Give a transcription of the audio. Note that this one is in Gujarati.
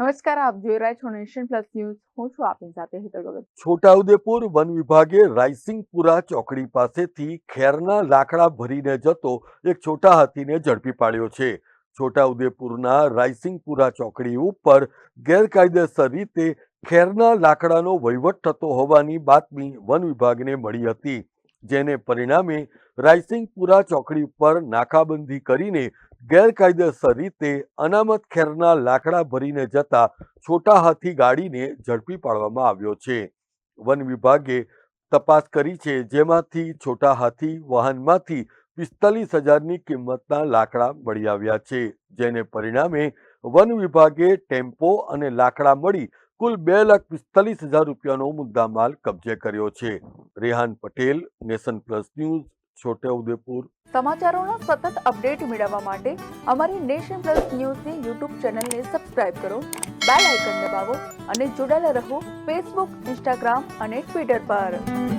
નમસ્કાર, આપ જોઈ રહ્યા છો નેશન પ્લસ ન્યૂઝ. હું છું આપની સાથે હેતલ ભગત. છોટાઉદેપુર વન વિભાગે રાયસિંગપુરા ચોકડી પાસેથી ખેરના લાકડા ભરીને જતો એક છોટા હાથીને ઝડપી પાડ્યો છે. છોટાઉદેપુરના રાયસિંગપુરા ચોકડી ઉપર ગેરકાયદેસર રીતે ખેરના લાકડાનો વહીવટ થતો હોવાની બાતમી વન વિભાગને મળી હતી. જેને પરિણામે રાયસિંગપુરા ચોકડી ઉપર નાકાબંધી કરીને ગેરકાયદેસર રીતે અનામત ખેરના લાકડા ભરીને જતા છોટા હાથી ગાડીને ઝડપી પાડવામાં આવ્યો છે. વન વિભાગે તપાસ કરી છે જેમાંથી છોટા હાથી વાહનમાંથી પિસ્તાલીસ હજારની કિંમતના લાકડા મળી આવ્યા છે, જેને પરિણામે વન વિભાગે ટેમ્પો અને લાકડા મળી કુલ બે લાખ પિસ્તાલીસ હજાર રૂપિયાનો મુદ્દામાલ કબજે કર્યો છે. Rehan Patel, nation plus news, Chhotaudepur. સમાચારોના સતત અપડેટ મેળવવા માટે અમારી નેશન પ્લસ ન્યૂઝની યુટ્યુબ ચેનલને સબસ્ક્રાઇબ કરો, બેલ આઇકન દબાવો અને જોડાયેલા રહો ફેસબુક, ઇન્સ્ટાગ્રામ અને ટ્વિટર પર.